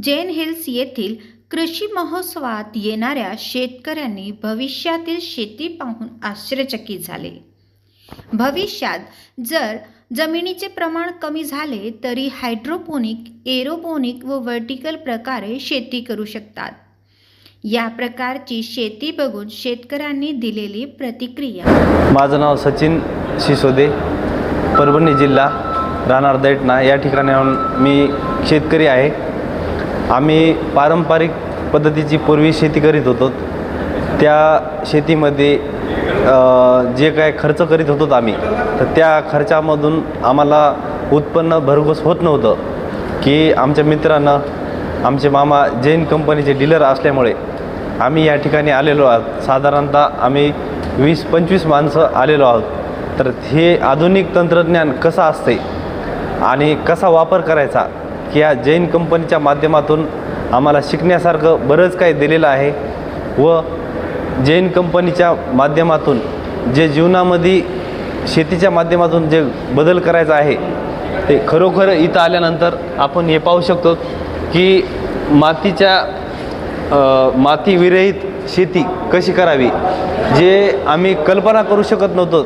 जेन hills येथील कृषी महोत्सवात येणाऱ्या शेतकऱ्यांनी भविष्यातील शेती पाहून आश्चर्यचकित झाले. भविष्यात जर जमिनीचे प्रमाण कमी झाले तरी हायड्रोपोनिक एरोपोनिक व वर्टिकल प्रकारे शेती करू शकतात. या प्रकारची शेती बघून शेतकऱ्यांनी दिलेली प्रतिक्रिया. माझं नाव सचिन सिसोदे परभणी जिल्हा राहणार दैटना या ठिकाणाहून मी शेतकरी आहे. आम्ही पारंपरिक पद्धतीची पूर्वी शेती करीत होतो. त्या शेतीमध्ये जे काय खर्च करीत होतो आम्ही तर त्या खर्चामधून आम्हाला उत्पन्न भरघोस होत नव्हतं. की आमच्या मित्रानं आमचे मामा जैन कंपनीचे डीलर असल्यामुळे आम्ही या ठिकाणी आलेलो आहोत. साधारणतः आम्ही वीस पंचवीस माणसं आलेलो आहोत. तर हे आधुनिक तंत्रज्ञान कसं असते आणि कसा वापर करायचा की या जैन कंपनीच्या माध्यमातून आम्हाला शिकण्यासारखं बरंच काही दिलेलं आहे व जैन कंपनीच्या माध्यमातून जे जीवनामध्ये शेतीच्या माध्यमातून जे बदल करायचा आहे ते खरोखर इथं आल्यानंतर आपण हे पाहू शकतो की मातीच्या मातीविरहित शेती कशी करावी जे आम्ही कल्पना करू शकत नव्हतो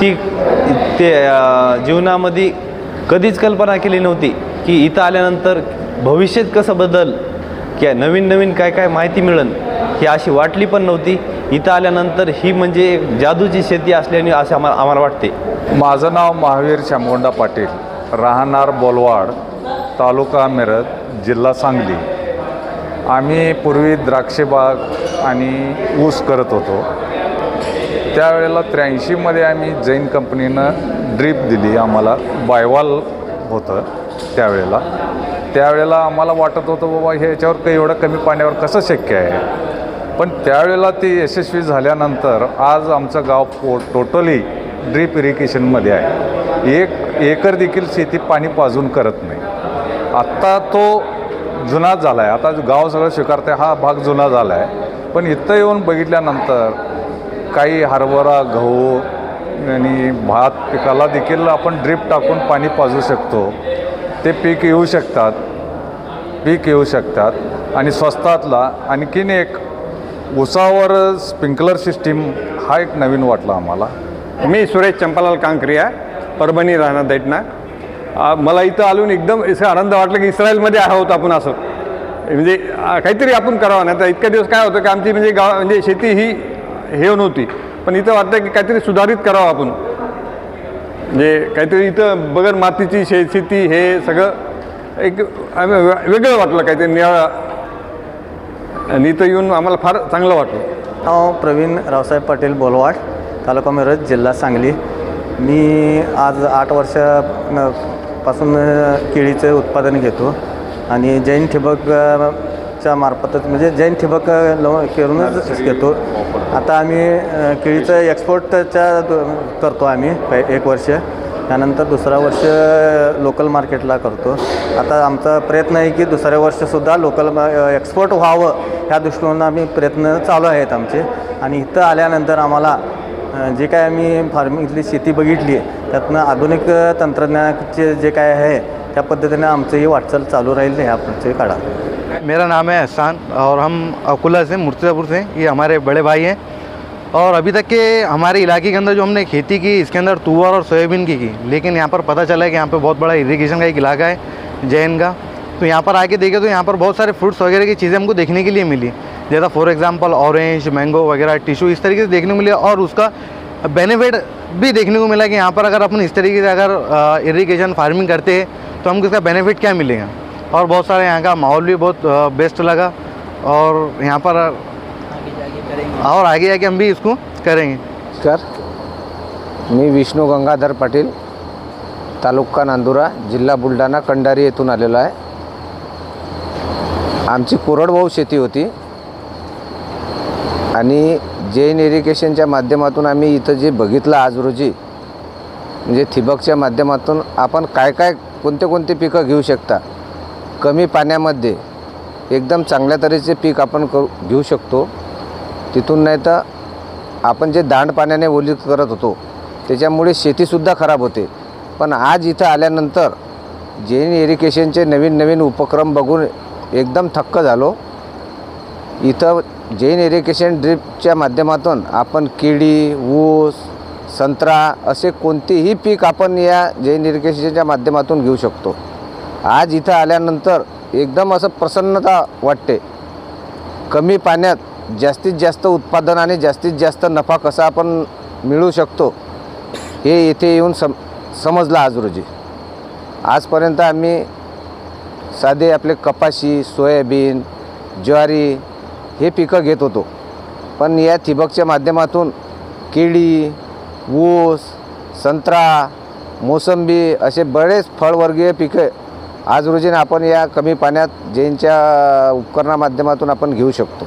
ती ते जीवनामध्ये कधीच कल्पना केली नव्हती. की इथं आल्यानंतर भविष्यात कसं बदल की नवीन नवीन काय काय माहिती मिळेल ही अशी वाटली पण नव्हती. इथं आल्यानंतर ही म्हणजे एक जादूची शेती असल्याने असं आम्हाला आम्हाला वाटते. माझं नाव महावीर श्यामगोंडा पाटील. राहणार बोलवाड तालुका मिरज जिल्हा सांगली. आम्ही पूर्वी द्राक्षबाग आणि ऊस करत होतो. त्यावेळेला त्र्याऐंशीमध्ये आम्ही जैन कंपनीनं ड्रीप दिली. आम्हाला बायवाल होतं. त्यावेळेला. त्यावेळेला आम्हाला वाटत होतं बाबा हे याच्यावर काही एवढं कमी पाण्यावर कसं शक्य आहे? पण त्यावेळेला ती यशस्वी झाल्यानंतर आज आमचं गाव पो टोटली ड्रीप इरिगेशनमध्ये आहे. एक एकर देखील शेती पाणी पाजून करत नाही. आत्ता तो जुना झाला आहे आता गाव सगळं स्वीकारते हा भाग जुना झाला आहे पण इथं येऊन बघितल्यानंतर काही हरभरा गहू आणि भात पिकाला देखील आपण ड्रीप टाकून पाणी पाजू शकतो. ते पीक येऊ शकतात. पीक येऊ शकतात. आणि स्वस्तातला आणखीन एक उसावर स्प्रिंकलर सिस्टीम हा एक नवीन वाटला आम्हाला. मी सुरेश चंपालाल कांकरिया परभणी राहणार दैटना मला इथं आलून एकदम असं आनंद वाटला की इस्रायलमध्ये आहोत आपण असं. म्हणजे काहीतरी आपण करावं नाही तर इतक्या दिवस काय होतं की आमची म्हणजे गाव म्हणजे शेती ही हे नव्हती. पण इथं वाटतं की काहीतरी सुधारित करावं आपण. म्हणजे काहीतरी इथं बगर मातीची शे शेती हे सगळं एक आम्ही वेगळं वाटलं काहीतरी निळा आणि इथं येऊन आम्हाला फार चांगलं वाटलं. नाव प्रवीण रावसाहेब पाटील बोलवाड तालुका मिरज जिल्हा सांगली. मी आज आठ वर्षापासून केळीचं उत्पादन घेतो. आणि जैन ठिबक अ, च्या मार्फतच म्हणजे जैन ठिबक लावून करूनच घेतो. आता आम्ही केळीचं एक्सपोर्टच्या करतो आम्ही एक वर्ष. त्यानंतर दुसरा वर्ष लोकल मार्केटला करतो. आता आमचा प्रयत्न आहे की दुसऱ्या वर्षसुद्धा लोकल एक्सपोर्ट व्हावं ह्या दृष्टीनं आम्ही प्रयत्न चालू आहेत आमचे. आणि इथं आल्यानंतर आम्हाला जे काय आम्ही फार्मिंगली शेती बघितली त्यातनं आधुनिक तंत्रज्ञानाचे जे काय आहे त्या पद्धतीने आमचं ही वाटचाल चालू राहील ह्या पुढच्या काळात. मेरा नाम है एहसान और हम अकोला से मुर्तिज़ापुर से, ये हमारे बड़े भाई हैं। और अभी तक के हमारे इलाके के अंदर जो हमने खेती की, इसके अंदर तुअर और सोयाबीन की की। लेकिन यहाँ पर पता चला है कि यहाँ पर बहुत बड़ा इरीगेशन का एक इलाका है, जैन का। तो यहाँ पर आके देखे तो यहाँ पर बहुत सारे फ्रूट्स वगैरह की चीज़ें हमको देखने के लिए मिली। जैसा फॉर एग्ज़ाम्पल ऑरेंज मैंगो वगैरह टिशू इस तरीके से देखने को मिले और उसका बेनिफिट भी देखने को मिला कि यहाँ पर अगर अपन इस तरीके से अगर इरीगेशन फ़ार्मिंग करते हैं तो हमको इसका बेनिफिट क्या मिलेगा। और बहुत सारे यहाँ का माहौल भी बहुत बेस्ट लगा। और यहाँ पर और आगे जाके हम भी इसको करेंगे। नमस्कार मी विष्णू गंगाधर पाटील तालुका नांदुरा जिल्हा बुलढाणा कंडारी येथून आलेलो आहे. आमची कोरडवाहू शेती होती. आणि जैन इरिगेशनच्या माध्यमातून आम्ही इथं जे बघितलं आज रोजी म्हणजे ठिबकच्या माध्यमातून आपण काय काय कोणते कोणते पिकं घेऊ शकता कमी पाण्यामध्ये एकदम चांगल्या तऱ्हेचे पीक आपण करू घेऊ शकतो. तिथून नाही तर आपण जे दांड पाण्याने ओली करत होतो त्याच्यामुळे शेतीसुद्धा खराब होते. पण आज इथं आल्यानंतर जैन इरिगेशनचे नवीन नवीन उपक्रम बघून एकदम थक्क झालो. इथं जैन इरिगेशन ड्रीपच्या माध्यमातून आपण केळी ऊस संत्रा असे कोणतेही पीक आपण या जैन इरिगेशनच्या माध्यमातून घेऊ शकतो. आज इथं आल्यानंतर एकदम असं प्रसन्नता वाटते. कमी पाण्यात जास्तीत जास्त उत्पादन आणि जास्तीत जास्त नफा कसा आपण मिळू शकतो हे येथे येऊन सम समजलं आज रोजी आजपर्यंत आम्ही साधे आपले कपाशी सोयाबीन ज्वारी हे पिकं घेत होतो. पण या ठिबकच्या माध्यमातून केळी ऊस संत्रा मोसंबी असे बरेच फळवर्गीय पिकं आज रोजीने आपण या कमी पाण्यात जैनच्या उपकरणा माध्यमातून आपण घेऊ शकतो.